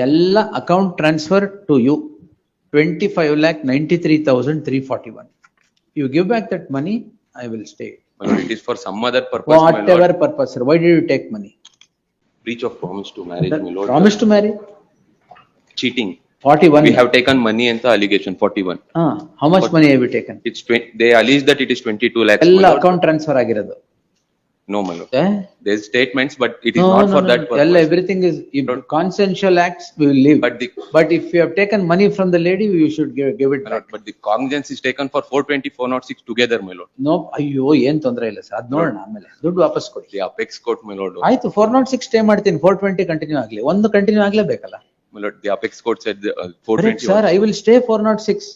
ಎಲ್ಲ account transfer to you twenty five lakh ninety three thousand three forty one you give back that money I will stay My lord, it is for some other purpose, my what lord. Ever purpose why did you take money Breach of promise to marriage, my lord. Promise to marry Cheating. Forty one We have taken money and the allegation forty-one. How much money have you taken It's twen- they allege that it is twenty-two lakhs. my ಎಲ್ಲ lord. Account transfer ಆಗಿರೋದು No, my lord. Eh? There's statements, but it is No, not no, for no, that no. All purpose. everything is, if consensual acts, we will leave. But the, But if you have taken money from the lady, you should give, give it my back. lord, but the cognizance is taken for four twenty, four not six together, my lord. No ಅಯ್ಯೋ ಏನ್ ತೊಂದ್ರೆ ಇಲ್ಲ sir ಅದ್ ನೋಡೋಣ ಆಮೇಲೆ ದುಡ್ಡು ವಾಪಸ್ ಕೊಡಿ The apex court, my lord. ಆಯ್ತು ಫೋರ್ ನಾಟ್ ಸಿಕ್ಸ್ ಸ್ಟೇ ಮಾಡ್ತೀನಿ ಫೋರ್ ಟ್ವೆಂಟಿ ಕಂಟಿನ್ಯೂ ಆಗ್ಲಿ ಒಂದು continue ಆಗ್ಲೇಬೇಕಲ್ಲ My lord, the apex court said the, uh, four correct twenty. Sir I will stay four not six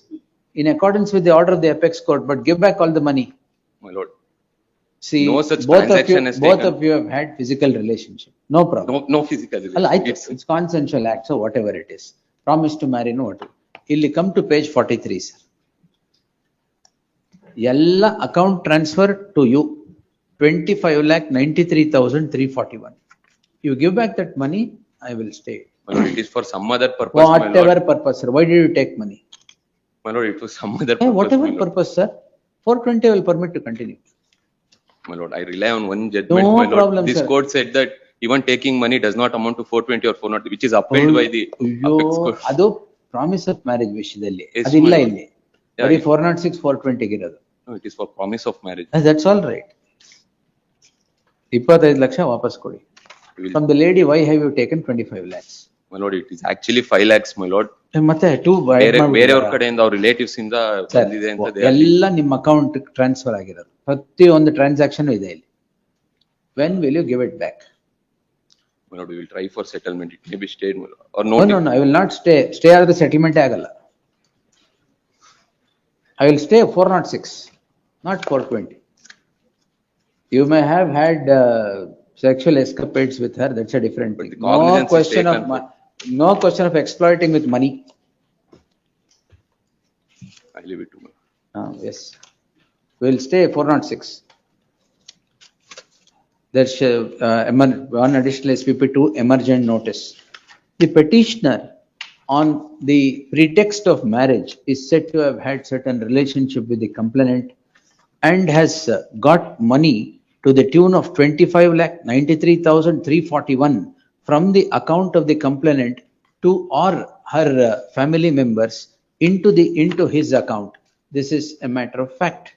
in accordance with the order of the apex court but give back all the money My lord. C No such both of you transaction is both taken. Of you have had physical relationship no problem No, no physical. ಅಲ್ಲ relation. ಆಯ್ತು It's- it's consensual act so what ever it is promise to marry not ಇಲ್ಲಿ come to page forty three sir ಎಲ್ಲ account transfer to you twenty five lakh ninety three thousand three forty one you give back that money I will stay My lord, it is for some other purpose, my what lord. Ever purpose sir why did you take money My lord, it was some other what purpose, ever my lord. Purpose sir four twenty will permit to continue My lord, I rely on one judgment, No my lord. problem, This sir. court said that even taking money does not amount to four twenty or four not, which is upheld by the ಅಯ್ಯೋ apex court. ಅದು promise of marriage ವಿಷಯದಲ್ಲಿ Yes, ಅದಿಲ್ಲ my lord. ಇಲ್ಲಿ Yeah, ಬರೀ it- four not six four ಟ್ವೆಂಟಿಗೆ ಇರೋದು No, it is for promise of marriage. That's all right ಇಪ್ಪತ್ತೈದು ಲಕ್ಷ ವಾಪಸ್ ಕೊಡಿ We will- from the lady why have you taken twenty five lakhs My lord, it is actually five lakhs, my lord. ಮತ್ತೆ too ಬೇರೆ ಬೇರೆಯವ್ರ ಕಡೆಯಿಂದ ಅವ್ರ relatives ಇಂದ ಬಂದಿದೆ ಅಂತ ಎಲ್ಲ ನಿಮ್ಮ ಅಕೌಂಟ್ ಟ್ರಾನ್ಸ್ಫರ್ ಆಗಿರೋದು. ಪ್ರತಿ ಒಂದು ಟ್ರಾನ್ಸಾಕ್ಷನ್ ಇದೆ ಇಲ್ಲಿ. When will you give it back ನೋಡಿ will try for try for settlement. It may or no. No I will not stay stay ಆದ್ರೆ ಸೆಟಲ್ಮೆಂಟ್ ಆಗಲ್ಲ. I will stay four not six not four twenty you may have had sexual escapades with her, that's a different no thing. the No question of, taken mo- no question of exploiting with money. I leave it to my. Ah, yes. We'll stay four not six. There's uh, emer- one additional SPP two emergent notice. The petitioner on the pretext of marriage is said to have had certain relationship with the complainant and has uh, got money to the tune of twenty-five lakh ninety-three thousand three forty-one from the account of the complainant to or her uh, family members into the, into his account. This is a matter of fact.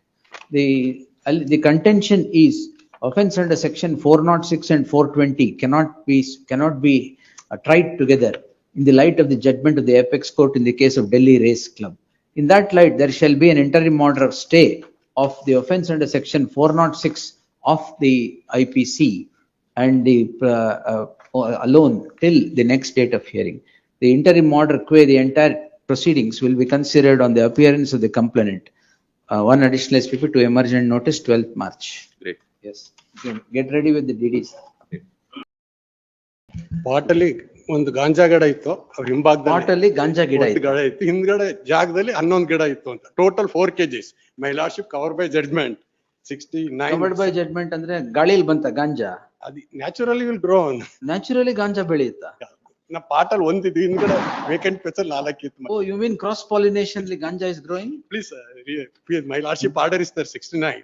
The, the contention is offense under section four not six and four twenty cannot be, cannot be uh, tried together in the light of the judgment of the apex court in the case of Delhi Race Club. In that light, there shall be an interim order of stay of the offense under section four not six of the IPC and the uh, uh, alone till the next date of hearing. The interim order qua the entire proceedings will be considered on the appearance of the complainant. Uh, one additional SPP to emergent notice twelfth March. Great. Yes, get ready with the DDs. ಪಾಟಲ್ಲಿ ಒಂದು ಗಾಂಜಾ ಗಿಡ ಇತ್ತು ಅವ್ರ ಹಿಂಭಾಗದಲ್ಲಿ ಪಾಟಲ್ಲಿ ಗಾಂಜಾ ಗಿಡ ಒಂದು ಇದೆ. ಗಿಡ ಇತ್ತು ಹಿಂದ್ಗಡೆ ಜಾಗದಲ್ಲಿ ಹನ್ನೊಂದು ಗಿಡ ಇತ್ತು ಅಂತ total four KGs my lordship cover by judgment sixty nine covered by judgment ಅಂದ್ರೆ ಗಾಳಿಲಿ ಬಂತ ಗಾಂಜಾ? ಅದು naturally will grow naturally ganja ಬೆಳೆಯುತ್ತಾ? ನಾ ಅಲ್ಲಿ ಒಂದಿದ್ದು ಹಿಂದ್ಗಡೆ ವೇಕೆಂಟ್ ಪ್ಲೇಸ್ ಅಲ್ಲಿ ನಾಲ್ಕಿತ್ತು ಓ you mean cross pollination ganja is growing please my lordship order is there sixty nine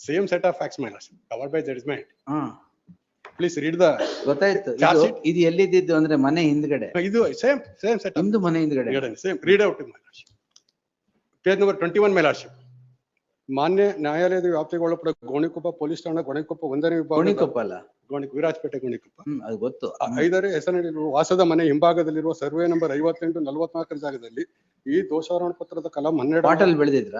same set of facts my lordship covered by judgment please read the ಗೊತ್ತಾಯ್ತು. ಇದು- ಎಲ್ಲಿದ್ದಿದ್ದು ಇದು ಎಲ್ಲಿದ್ದು ಅಂದ್ರೆ ಮನೆ ಹಿಂದ್ಗಡೆ. ಇದು ಸೇಮ್ ಸೇಮ್ ಸೆಟ್ ನಿಮ್ದು ಮನೆ ಹಿಂದ್ಗಡೆ. Same read out my lordship page number twenty one my lordship ಮಾನ್ಯ ನ್ಯಾಯಾಲಯದ ವ್ಯಾಪ್ತಿಗೆ ಒಳಪಡ ಗೋಣಿಕೊಪ್ಪ ಪೊಲೀಸ್ ಠಾಣಾ ಗೋಣಿಕೊಪ್ಪ ಒಂದನೇ ವಿಭಾಗ ಗೋಣಿಕೊಪ್ಪ ಅಲ್ಲ? ಗೋಣಿ ವಿರಾಜಪೇಟೆ ಗೋಣಿಕೊಪ್ಪ. ಹ್ಮ್ ಅದು ಗೊತ್ತು. ಆ ಐದನೇ ಹೆಸರಿನಲ್ಲಿರುವ ವಾಸದ ಮನೆ ಹಿಂಭಾಗದಲ್ಲಿರುವ ಸರ್ವೆ ನಂಬರ್ ಐವತ್ತೆಂಟು ನಲವತ್ನಾಲ್ಕರ ಜಾಗದಲ್ಲಿ ಈ ದೋಷಾರೋಹಣ ಪತ್ರದ ಕಲಂ ಹನ್ನೆರಡು ಪಾಟಲ್ ಬೆಳೆದಿದ್ರ?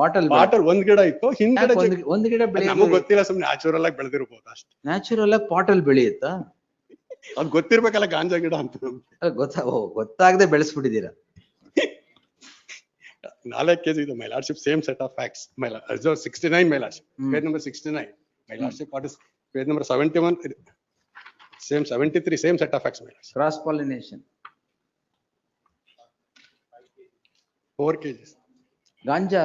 ಪಾಟಲ್ ಬಾಟಲ್ ಒಂದ್ ಗಿಡ ಇತ್ತು ಹಿಂದೆ ಒಂದ್ ಗಿಡ ನಮಗ್ ಬೆಳೆಯೋದು ಗೊತ್ತಿಲ್ಲ ಸುಮ್ನೆ ನ್ಯಾಚುರಲ್ ಆಗಿ ಬೆಳೆದಿರ್ಬೋದು ಅಷ್ಟೇ. ನ್ಯಾಚುರಲ್ ಆಗಿ ಪಾಟಲ್ ಬೆಳೆಯುತ್ತಾ? ಅದ್ ಗೊತ್ತಿರ್ಬೇಕಲ್ಲ ಗಾಂಜಾ ಗಿಡ ಅಂತ. ಗೊತ್ತಾ ಓ ಗೊತ್ತಾಗದೆ ಬೆಳೆಸ್ಬಿಟ್ಟಿದ್ದೀರಾ? ನಾಲ್ಕು ಕೆಜಿ ಇದು my lordship same set of facts my sixty nine my lordship page number sixty nine my lordship what is page number seventy one same seventy three same set of facts my cross pollination four KGs ganja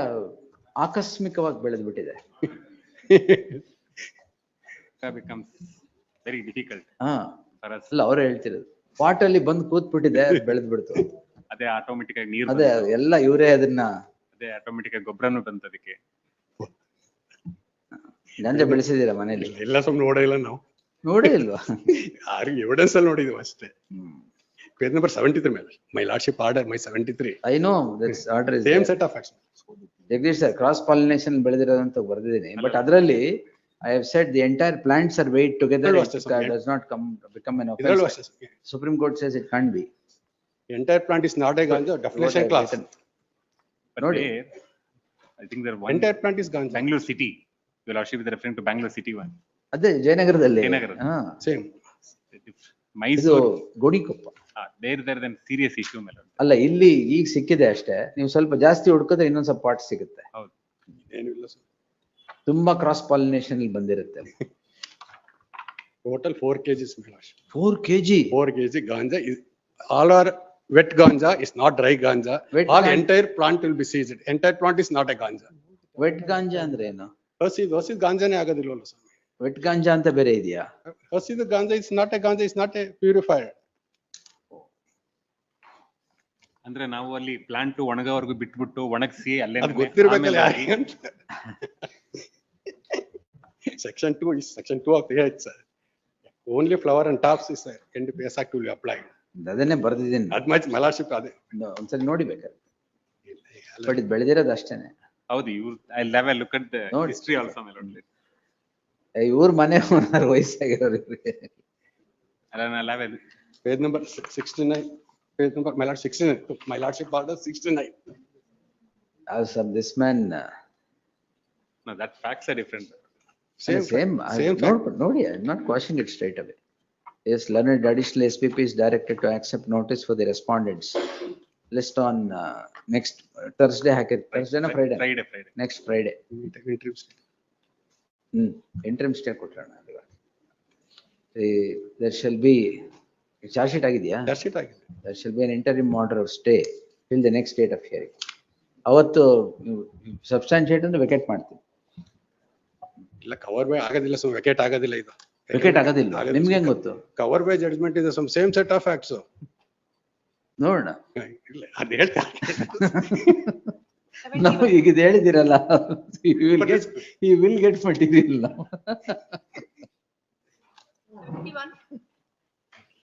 ಆಕಸ್ಮಿಕವಾಗಿ ಬೆಳೆದು ಬಿಟ್ಟಿದೆ ಹಾ. ಅಲ್ಲ ಅವ್ರು ಹೇಳ್ತಿರೋದು. Pot ಅಲ್ಲಿ ಬಂದು ಕೂತ್ಬಿಟ್ಟಿದೆ ಬೆಳೆದ್ ಬಿಡ್ತು ಅದೇ ಆಟೋಮೆಟಿಕ್ ಆಗಿ ನೀರು ಅದೇ ಎಲ್ಲ ಇವರೇ ಅದನ್ನ ಅದೇ ಆಟೋಮೆಟಿಕ್ ಆಗಿ ಗೊಬ್ಬರನು ಬಂತು ಅದಕ್ಕೆ ಗಂಜ ಬೆಳೆಸಿದೀರ ಮನೇಲಿ? ಎಲ್ಲ ಸುಮ್ನೆ ನೋಡಿಲ್ಲ ನಾವು. ನೋಡೇ ಇಲ್ವಾ? ಯಾರು ಎವಿಡೆನ್ಸ್ ಅಲ್ಲಿ ನೋಡಿದ್ವಿ ಅಷ್ಟೇ. ಪೇಜ್ ನಂಬರ್ ಸೆವೆಂಟಿ ತ್ರೀ ಮೇಲೆ. My lordship order my seventy three I know order same set of action Jagadish sir cross pollination ಬೆಳೆದಿರೋದಂತ ಬರೆದಿದ್ದೀನಿ. ಬಟ್ ಅದರಲ್ಲಿ I have set the entire plants are weight together does not come become an Supreme Court says it can't be entire plant is ganja definition clause ನೋಡಿ. I think there one entire plant is ganja Bangalore city your lordship is referring to Bangalore city one ಅದೇ ಜಯನಗರದಲ್ಲಿ. ಜಯನಗರ. ಹಾ. ಇದು Mysuru Gonikoppa. There there then serious issue ಮೇಲೆ. ಅಲ್ಲ ಇಲ್ಲಿ ಈಗ ಸಿಕ್ಕಿದೆ ಅಷ್ಟೇ. ನೀವು ಸ್ವಲ್ಪ ಜಾಸ್ತಿ ಹುಡುಕಿದ್ರೆ ಇನ್ನೊಂದ್ ಸ್ವಲ್ಪ ಪಾರ್ಟ್ ಸಿಗುತ್ತೆ. ಹೌದು. ಏನಿಲ್ಲ ಸರ್ ತುಂಬಾ ಕ್ರಾಸ್ ಪಾಲಿನೇಷನ್ ಇಲ್ಲಿ ಬಂದಿರುತ್ತೆ. Total four KGs my lordship four KG four kg ganja is, all are wet ganja is not dry ganja. Wet All gan- entire plant will be seized. Entire plant is not a ganja. Wet ganja ಅಂದ್ರೆ ಏನು ಹಸಿ ಹಸಿದ್ ಗಾಂಜಾನೇ ಆಗೋದಿಲ್ವಲ್ಲ ಸ್ವಾಮಿ vet ಗಾಂಜಾ ಅಂತ ಬೇರೆ ಇದೆಯಾ ಹಸಿದ ganja is not a ganja is not a purified ಅಂದ್ರೆ ನಾವು ಅಲ್ಲಿ ಪ್ಲಾಂಟ್ ಒಣಗೋವರೆಗೂ ಬಿಟ್ಬಿಟ್ಟು ಒಣಗಿಸಿ ಅಲ್ಲೇ ಅದು ಗೊತ್ತಿರ್ಬೇಕಲ್ಲ ಯಾರಿಗೆ ಅಂತ section two is section two of eight sir only flower and tops is NDPS act will apply ಅದನ್ನೇ ಬರ್ದಿದ್ದೀನಿ. ಅದ್ ಮೆಲಾಶಿಪ್ ಅದೇ. ಒಂದ್ಸಲಿ ನೋಡಿ ಬೇಕಾದ್ರೆ ಬಟ್ ಇದು ಬೆಳೆದಿರೋದು ಅಷ್ಟೇನೆ. ಹೌದು ಇವ್ರು I leave look at the ನೋಡಿ. ಹಿಸ್ಟ್ರಿ ಆಲ್ಸೋ ಇವ್ರ ಮನೆ ಓನರ್ ವಯಸ್ಸಾಗಿರೋರು ಇವ್ರಿಗೆ. ಅಲ್ಲ leave page number sixty nine page number my lord sixty nine my lordship order sixty nine As sir this man, uh, no that facts are different same same. ನೋಡ್ಬಿಟ್ಟು ನೋಡಿ, I not quashing it straight away. Yes, learned additional SPP is directed to accept notice for the respondents. List on uh, next Thursday, ಹಾಕಿರ್ Thursday ನಾ Friday? Friday Friday Next Friday. Hmm, interim stay ಕೊಟ್ರಣ ಅಲ್ವಾ? The, there shall be, charge sheet ಆಗಿದೆಯಾ? That's it ಆಗಿದೆ There shall be an interim order of stay till the next date of hearing. ಅವತ್ತು substantiate ಅಂದ್ರೆ vacate ಮಾಡ್ತೀವಿ. ಇಲ್ಲ cover by ಆಗೋದಿಲ್ಲ so vacate ಆಗೋದಿಲ್ಲ ಇದು ವಿಕೆಟ್ ಆಗೋದಿಲ್ಲ ನಿಮ್ಗೆ ಹೆಂಗ್ ಗೊತ್ತು? ಕವರ್ ಬೈ ಜಡ್ಜ್ಮೆಂಟ್ ಇದೆ some same set of acts ನೋಡೋಣ. ಅದ್ ಹೇಳ್ತಾ ನಾವು ಈಗ ಇದು ಹೇಳಿದಿರಲ್ಲ. ಈ ವಿಲ್ ಗೆಟ್ ಮಟೀರಿಯಲ್ ನಾವು